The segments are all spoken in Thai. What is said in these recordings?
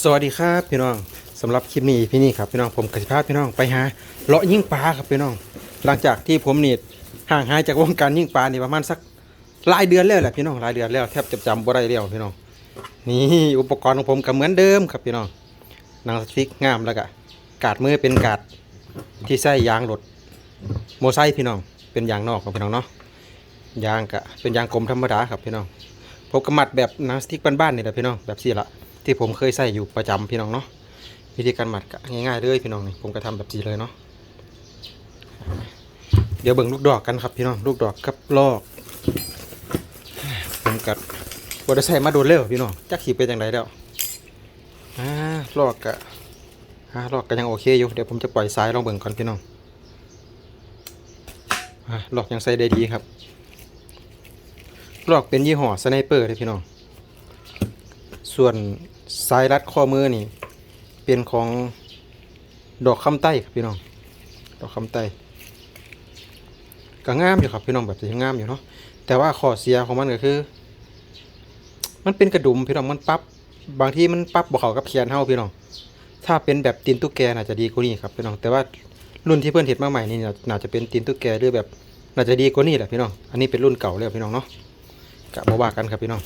สวัสดีครับพี่น้องสำหรับคลิปนี้พี่นี่ครับพี่น้องผมกสิภาพพี่น้องไปหาเลาะยิ่งปลาครับพี่น้อง หลังจากที่ผมนี่ห่างหายจากวงการยิ่งปลานี่ประมาณสักหลายเดือนแล้วแหละพี่น้องหลายเดือนแล้วแทบจะจำบ่ได้แล้วพี่น้องนี่อุปกรณ์ของผมก็เหมือนเดิมครับพี่น้องหนังสติ๊กงามแล้วก็กาดมือเป็นกาดที่ใส่ยางรถโมไซค์พี่น้องเป็นยางนอกครับพี่น้องเนาะ ยางก็เป็นยางกลมธรรมดาครับพี่น้องผมก็มัดแบบนังสติ๊กบ้านๆนี่แหละพี่น้องแบบสี่ละที่ผมเคยใส่อยู่ประจำพี่น้องเนาะวิธีการหมัดก็ง่ายๆเลยพี่น้องนี่ผมก็ทำแบบนี้เลยเนาะเดี๋ยวเบิ่งลูกดอกกันครับพี่น้องลูกดอกกับลอกผมกัดบไดใส่มาโดนเร็วพี่น้องจักขี่ไปจังไรแล้วอ่าลอกกะอ่าลอกก็ยังโอเคอยู่เดี๋ยวผมจะปล่อยสายลองเบิ่งก่อนพี่น้องอ่าลอกยังใส่ได้ดีครับ ลอกเป็นยี่ห้อสไนเปอร์เลยพี่น้อง ส่วนสายรัดข้อมือนี่ เป็นของดอกคำใต้ครับพี่น้อง ดอกคำใต้ก็งามอยู่ครับพี่น้องแบบที่งามอยู่เนาะแต่ว่าข้อเสียของมันก็คือ มันเป็นกระดุมพี่น้องมันปับบางที่มันปับบ่เขากับเขียนเฮาพี่น้อง ถ้าเป็นแบบตีนตุ๊กแกน่าจะดีกว่านี้ครับพี่น้องแต่ว่ารุ่นที่เพื่อนเห็ดมาใหม่นี่น่าน่าจะเป็นตีนตุ๊กแกหรือแบบน่าจะดีกว่านี้แหละพี่น้องอันนี้เป็นรุ่นเก่าแล้วพี่น้องเนาะ กะบ่ว่ากันครับพี่น้อง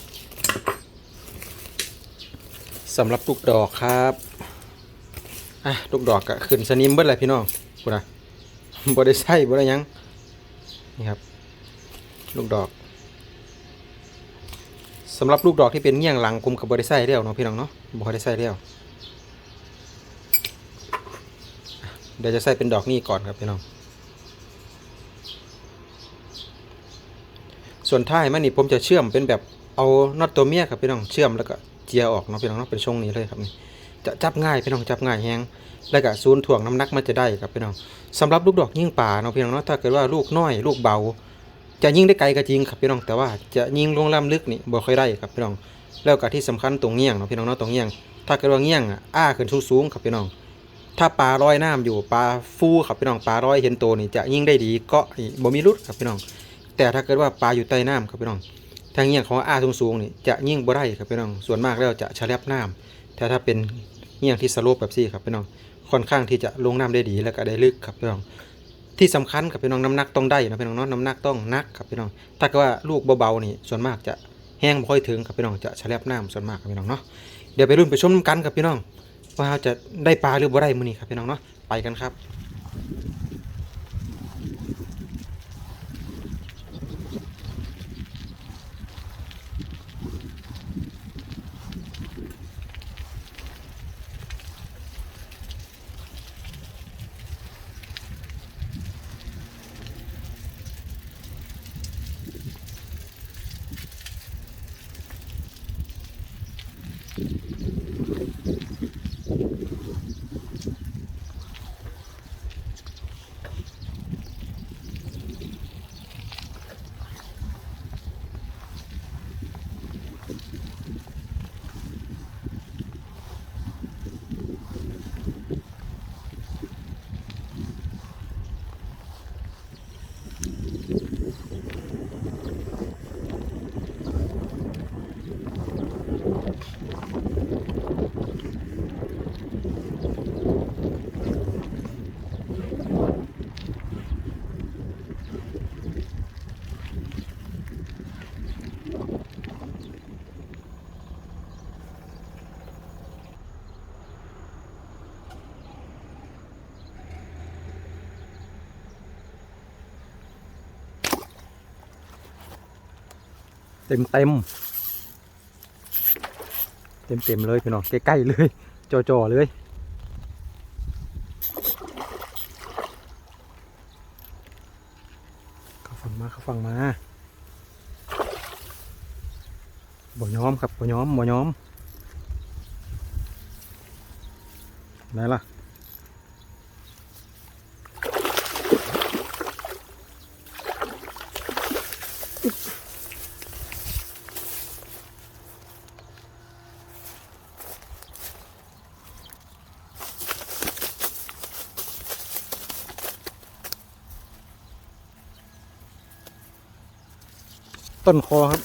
สำหรับลูกดอกครับอะลูกดอกก็ขึ้นสนิมเบิดเลยพี่น้องกูนะบ่ได้ใส่บ่ได้ยังนี่ครับ ลูกดอกสำหรับลูกดอกที่เป็นเงี้ยงหลังผมกับบ่ได้ใส่แล้วเนาะพี่น้องเนาะบ่ได้ใส่แล้วเดี๋ยวจะใส่เป็นดอกนี้ก่อนครับพี่น้อง ส่วนท้ายมันนี่ผมจะเชื่อมเป็นแบบเอาน็อตตัวเมียครับพี่น้องเชื่อมแล้วก็เจียออกเนาะพี่น้องเนาะเป็นช่วงนี้เลยครับนี่จะจับง่ายพี่น้องจับง่ายแฮงแล้วก็ศูนย์ถ่วงน้ำหนักมันจะได้ครับพี่น้องสำหรับลูกดอกยิ่งป่าเนาะพี่น้องเนาะถ้าเกิดว่าลูกน้อยลูกเบา จะยิ่งได้ไกลก็จริงครับพี่น้องแต่ว่าจะยิงลงล่ำลึกนี่บ่ค่อยได้ครับพี่น้องแล้วก็ที่สำคัญตรงเงี้ยงเนาะพี่น้องเนาะตรงเงี้ยง ถ้าเกิดว่าเงี้ยงอะอ้าขึ้นสูงๆครับพี่น้อง ถ้าปลาลอยน้ำอยู่ปลาฟูครับพี่น้องปลาลอยเห็นโตนี่จะยิงได้ดีเก็บ่มีรุดครับพี่น้อง แต่ถ้าเกิดว่าปลาอยู่ใต้น้ำครับพี่น้องทางเงี้ยของอ้าสูงๆนี่จะยิ่งบ่ได้ครับพี่น้องส่วนมากแล้วจะชะแลบน้ำแต่ถ้าเป็นเงี้ยที่สโลปแบบซี่ครับพี่น้องค่อนข้างที่จะลงน้ำได้ดีแล้วก็ได้ลึกครับพี่น้องที่สำคัญครับพี่น้องน้ำหนักต้องได้นะพี่น้องเนาะน้ำหนักต้องนักครับพี่น้อง ถ้าเกิดว่าลูกเบาๆนี่ส่วนมากจะแห้งบ่ค่อยถึงครับพี่น้องจะชะแลบน้ำส่วนมากครับพี่น้องเนาะเดี๋ยวไปรุ่นไปชมกันครับพี่น้องว่าเราจะได้ปลาหรือบ่ได้มื้อนี้ครับพี่น้องเนาะไปกันครับ เต็มเต็มเต็มเต็มเลยพี่น้องใกล้ๆเลยจ่อๆเลยเข้าฟังมาเข้าฟังมาบ่ย้อมครับบ่ย้อมบ่ย้อมไหนล่ะ ต้นคอครับ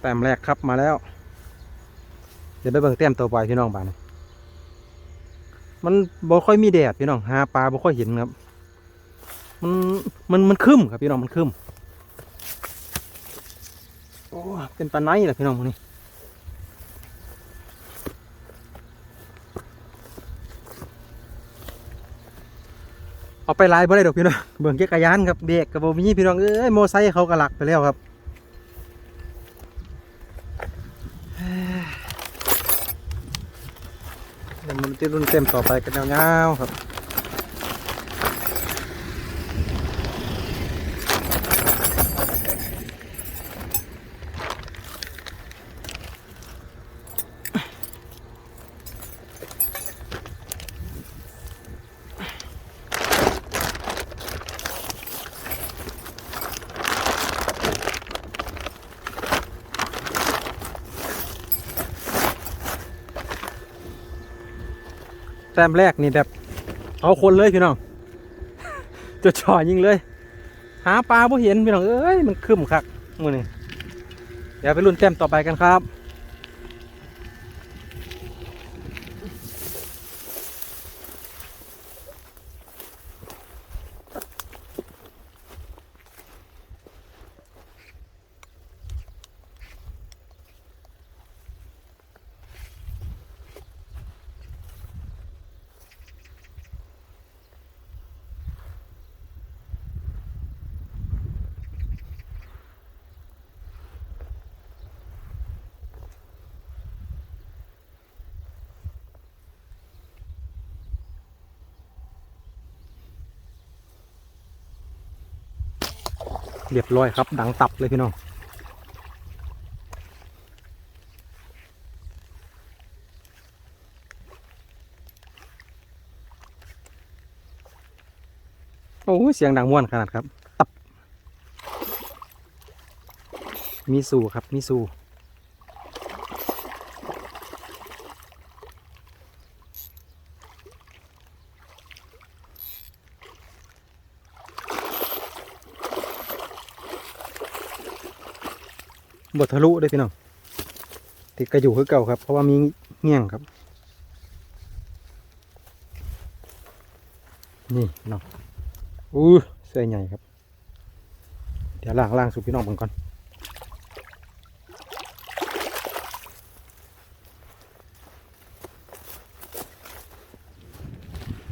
แต้มแรกครับมาแล้ว เดี๋ยวไปเบิ่งแต้มต่อไปพี่น้องบ้านมันบ่ค่อยมีแดดพี่น้องหาปลาบ่ค่อยเห็นครับ มันมันมันครึ้มครับพี่น้องมันครึ้มโอ้เป็นปลาไหนล่ะพี่น้องพวกนี้ เอาไปไล่บ่ได้ดอกพี่น้องเบิ่งจักรยานครับเบรกกับบ่มีพี่น้องเอ้ยโมไซค์เขากระลักไปแล้วครับเดี๋ยวมันจะรุ่นเต็มต่อไปกันยาวๆครับ แต้มแรกนี่แบบเอาคนเลยพี่น้องจะจ่อยิงเลย หาปลาบ่เห็นพี่น้องเอ้ยมันคึมคักมือนี่เดี๋ยวไปรุ่นแต้มต่อไปกันครับ เรียบร้อยครับ ดังตับเลยพี่น้องโอ้เสียงดังม่วนขนาดครับ ตับ มีสู่ครับ มีสู่ บททะลุเลยพี่น้องติดกระอยู่คือเก่าครับ เพราะว่ามีเงี้ยงครับ นี่พี่น้องอู้เสื้อใหญ่ครับ เดี๋ยวล่างล่างสู่พี่น้องเบิ่งก่อน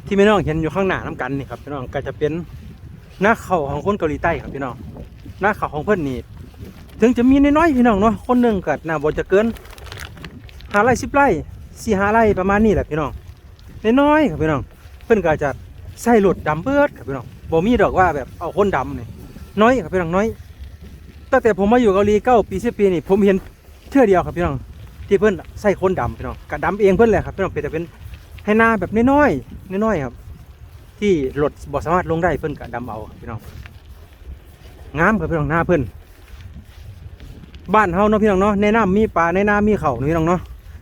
ที่พี่น้องเห็นอยู่ข้างหน้าน้ำกันนี่ครับพี่น้องก็จะเป็นหน้าเขาของคนเกาหลีใต้ครับพี่น้องหน้าเขาของเพื่อนนี่ ถึงจะมีน้อยๆพี่น้องเนาะคนหนึ่งก็น่าบ่จะเกินหาไร่สิบไร่สี่หาไร่ประมาณนี้แหละพี่น้องน้อยๆครับพี่น้องเพื่อนก็จะใส่รถดำเบิดครับพี่น้องบ่มีดอกว่าแบบเอาคนดำนี่น้อยครับพี่น้องน้อยตั้งแต่ผมมาอยู่เกาหลีเก้าปีสิบปีนี่ผมเห็นเทื่อเดียวครับพี่น้องที่เพื่อนใส่คนดำพี่น้องกะดำเองเพื่อนแหละครับพี่น้องเป็นแต่เป็นให้หน้าแบบน้อยๆน้อยๆครับ ที่รถบ่สามารถลงได้เพิ่อนกะดำเอาครับพี่น้องงามครับพี่น้องหน้าเพิ่อน บ้านเฮาเนาะพี่น้องเนาะในน้ำมีปลาในน้ำมีเข่าพี่น้องเนาะ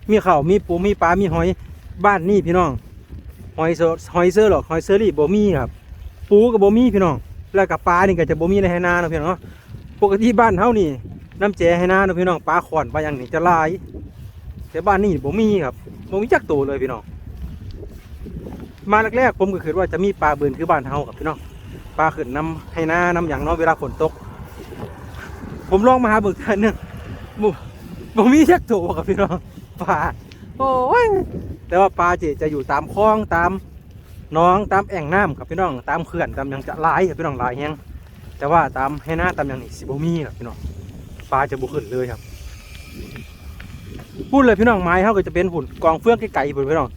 มีเข่ามีปูมีปลามีหอยบ้านนี่พี่น้อง หอยเซอหอยเซอร์หรอกหอยเซอรี่บ่มีครับ ปูกับบ่มีพี่น้อง แล้วกับปลานี่ก็จะบ่มีในไหนาเนาะพี่น้องเนาะปกติบ้านเฮานี่น้ำแจไหนาเนาะพี่น้องปลาขอนปลาอย่างนี้จะลาย แต่บ้านนี่บ่มีครับบ่มีจักตัวเลยพี่น้องมาแรกๆผมก็คิดว่าจะมีปลาเบืนคือบ้านเฮาครับพี่น้องปลาขึ้นน้ำให้หน้าน้ำอย่างเน้อยเวลาฝนตก ผมลองมาหาเบิกท่านหนึงบ่บ่มีจักตัวครับพี่น้องปลาโอ้ยแต่ว่าปลาเจจะอยู่ตามคลองตามน้องตามแอ่งน้ำครับพี่น้องตามเขื่อนตามย่างจะหลายครับพี่น้องหลายแฮงแต่ว่าตามให้หน้าตามย่างนี้สิบ่มีครับพี่น้องปลาจะบุขึ้นเลยครับพูดเลยพี่น้องไม้เขาก็จะเป็นหุ่นกองเฟืองไก่ๆพุ่นพี่น้อง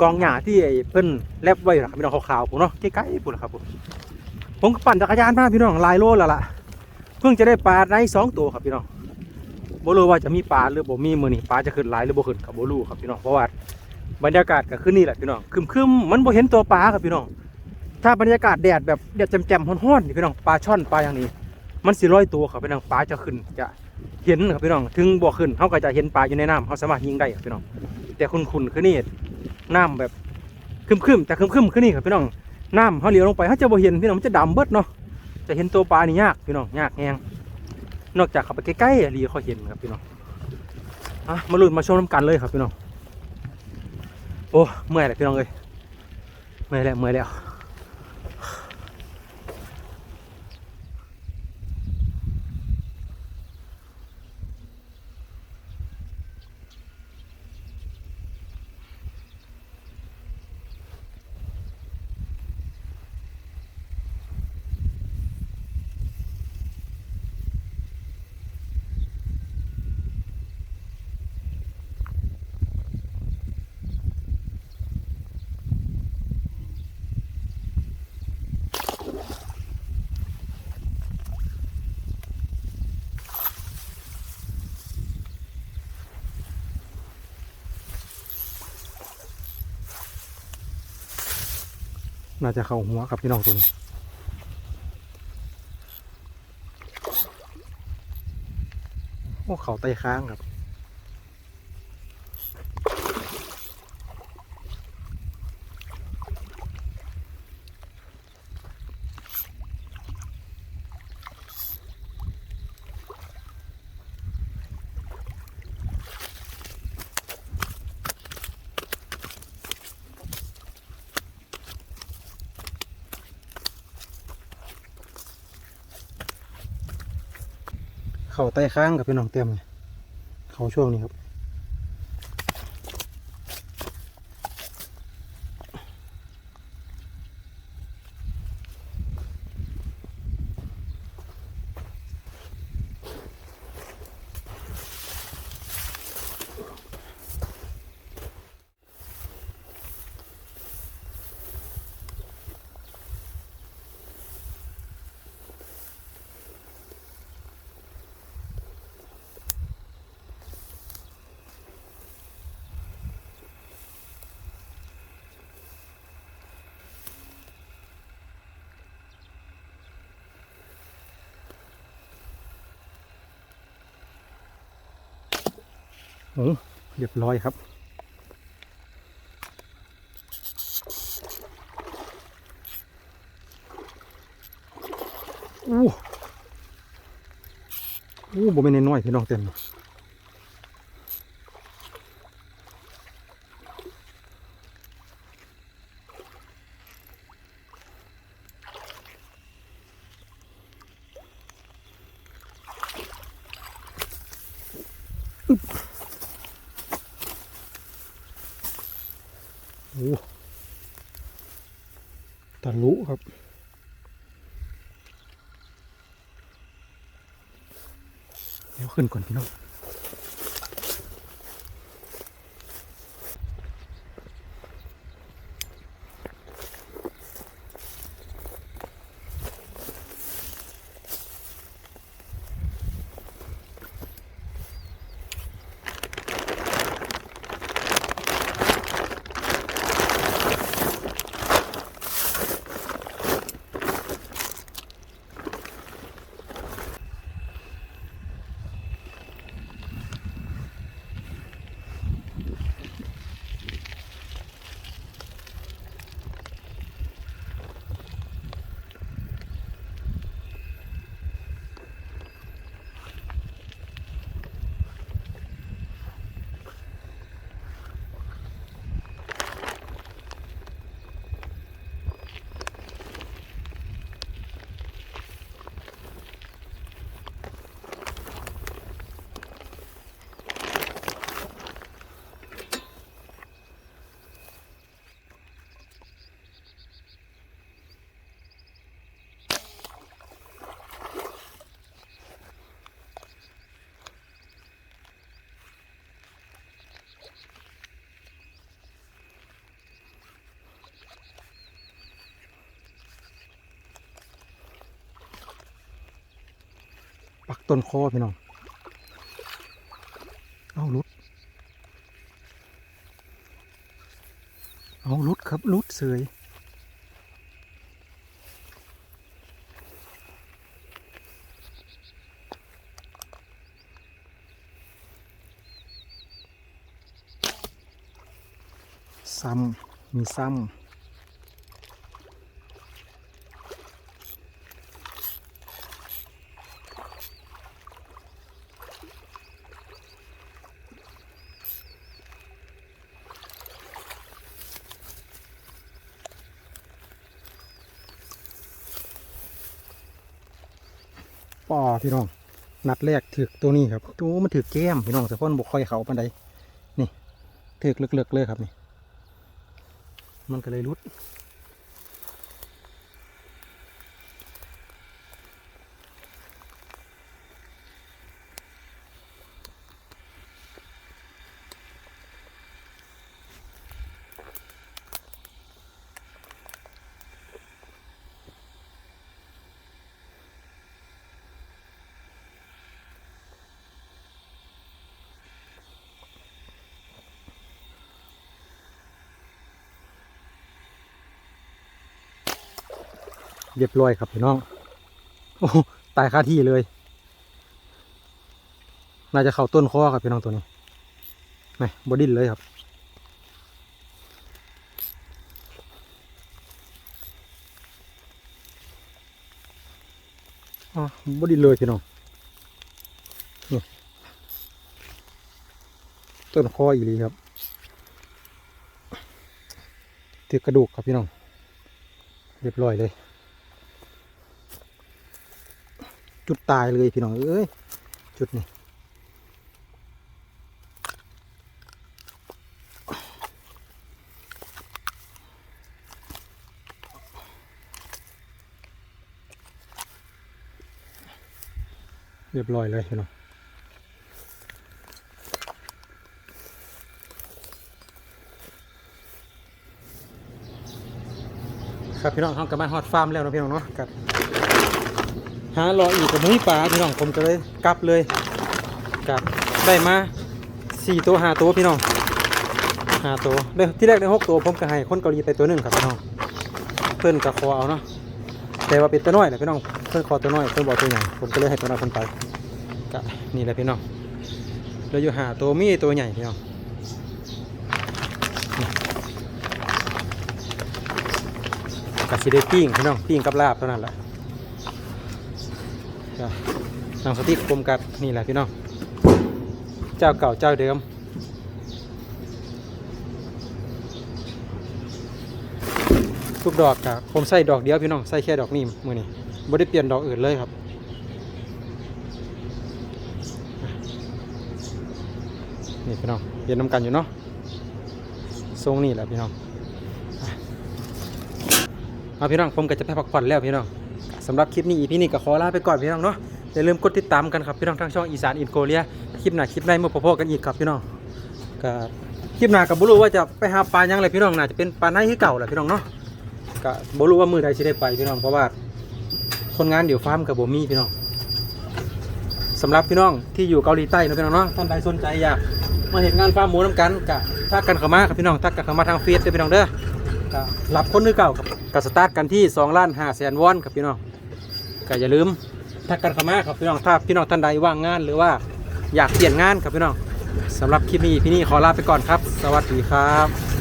กองหญ้าที่ไอ้เพิ่นแลบไว้นะครับพี่น้องขาวๆผมเนาะใกล้ๆผมนะครับผมผมก็ปั่นจักรยานมาพี่น้องลายโลแล้วล่ะ เพิ่งจะได้ปลาในสองตัวครับพี่น้องบ่รู้ว่าจะมีปลาหรือบ่มีมือนี่ปลาจะขึ้นหลายหรือบ่ขึ้นกับบ่รู้ครับพี่น้องเพราะว่าบรรยากาศก็คือนี่แหละพี่น้องคึมๆมันบ่เห็นตัวปลาครับพี่น้องถ้าบรรยากาศแดดแบบแดดแจ่มๆร้อนๆนี่พี่น้องปลาช่อนปลาอย่างนี้ มันสิร้อยตัวครับพี่น้องปลาจะขึ้นจะเห็นครับพี่น้องถึงบ่ขึ้นเขาก็จะเห็นปลาอยู่ในน้ำเขาสามารถยิงได้ครับพี่น้องแต่คุณคุณคือนี่น้ำแบบครึมๆแต่คึมๆขึ้นนี่ครับพี่น้องน้ำเขาเลี้ยวลงไปเขาจะบ่เห็นพี่น้องมันจะดำเบิดเนาะ จะเห็นตัวปลานี่ยากพี่น้องยากแงงนอกจากเข้าไปใกล้ๆรีเขาเห็นครับพี่น้องอะมาลุ้นมาชมน้ำกันเลยครับพี่น้องโอ้เมื่อยแหละพี่น้องเลยเมื่อยแล้วเมื่อยแล้ว น่าจะเข้าหัวกับพี่น้องตัวนี้โอ้เขาไตค้างครับ ไตค้างกับพี่น้องเต็มเลยเขาช่วงนี้ครับ โอ้เรียบร้อยครับ อู้อู้บ่เป็นน้อยพี่น้องเต็มเลย ทะลุครับ เดี๋ยวขึ้นก่อนพี่น้อง ต้นคอพี่น้อง เอาลุด เอาลุดครับลุดเสยซ้ำมีซ้ำ อพี่น้อง นัดแรกถึกตัวนี้ครับตัวมันถึกแก้มพี่น้องแต่พ่นบุกคอยเขาปันใดนี่ถึกเลือกๆเลยครับนี่ มันก็เลยรุด เรียบร้อยครับพี่น้อง โอ้ตายคาที่เลย น่าจะเข้าต้นคอครับพี่น้องตัวนี้นี่บอดิ้นเลยครับ อ๋อบอดิ้นเลยพี่น้องนี่ต้นคออีหลีครับถือกระดูกครับพี่น้อง เรียบร้อยเลย จุดตายเลยพี่น้องเอ้ยจุดนี้เรียบร้อยเลยพี่น้องครับพี่น้องเขากลับมาฮอตฟาร์มแล้วนะพี่น้องเนาะกับ หารออีกกับมุ้ยปลาพี่น้องผมก็เลยกลับเลยกลับได้มาสี่ตัวหาตัวพี่น้องหาตัวได้ที่แรกได้หกตัวผมก็ให้คนเกาหลีไปตัวหนึ่งครับพี่น้องเพื่อนก็ขอเอาเนาะแต่ว่าเป็นตัวน้อยแหละพี่น้องเพื่อนขอตัวน้อยเพื่อนบอกตัวใหญ่ผมก็เลยให้ตัวน้อยคนไปก็นี่แหละพี่น้องเหลือยู่หาตัวมีตัวใหญ่พี่น้องกับซีเดปิ้งพี่น้องปิ้งกับลาบเท่านั้นแหละ หนังสติ๊กกลมกัดนี่แหละพี่น้อง เจ้าเก่าเจ้าเดิม ทุกดอกครับผมใส่ดอกเดียวพี่น้อง ใส่แค่ดอกนี้มือนี้ไม่ได้เปลี่ยนดอกอื่นเลยครับนี่พี่น้องเปลี่ยนน้ำกันอยู่เนาะทรงนี่แหละพี่น้องเอาพี่น้องผมก็จะไปพักผ่อนแล้วพี่น้อง สำหรับคลิปนี้อีพีนี้ก็ขอลาไปก่อนพี่น้องเนาะอย่าลืมกดติดตามกันครับพี่น้องทางช่องอีสานอินโกเลียคลิปหน้าคลิปในเมื่อพบกันอีกครับพี่น้องก็คลิปหน้ากับบุรู้ว่าจะไปหาปลายังไรพี่น้องน่าจะเป็นปลาในที่เก่าแหละพี่น้องเนาะก็บุรู้ว่ามือใดจะได้ไปพี่น้องเพราะว่าคนงานเดี๋ยวฟาร์มกับโบมีพี่น้องสำหรับพี่น้องที่อยู่เกาหลีใต้นะพี่น้องเนาะท่านใดสนใจอยากมาเห็นงานฟาร์มหมูน้ำกันกะทักกันเข้ามาครับพี่น้องทักกันเข้ามาทางเฟซเด้พี่น้องเด้อ ก็รับคนคือเก่าครับกสตาร์ทกันที่2ล้าน5แสนวอนครับพี่น้องก็อย่าลืมทักกันเข้ามาครับพี่น้องถ้าพี่น้องท่านใดว่างงานหรือว่าอยากเปลี่ยนงานครับพี่น้องสำหรับคลิปนี้พี่นี่ขอลาไปก่อนครับ สวัสดีครับ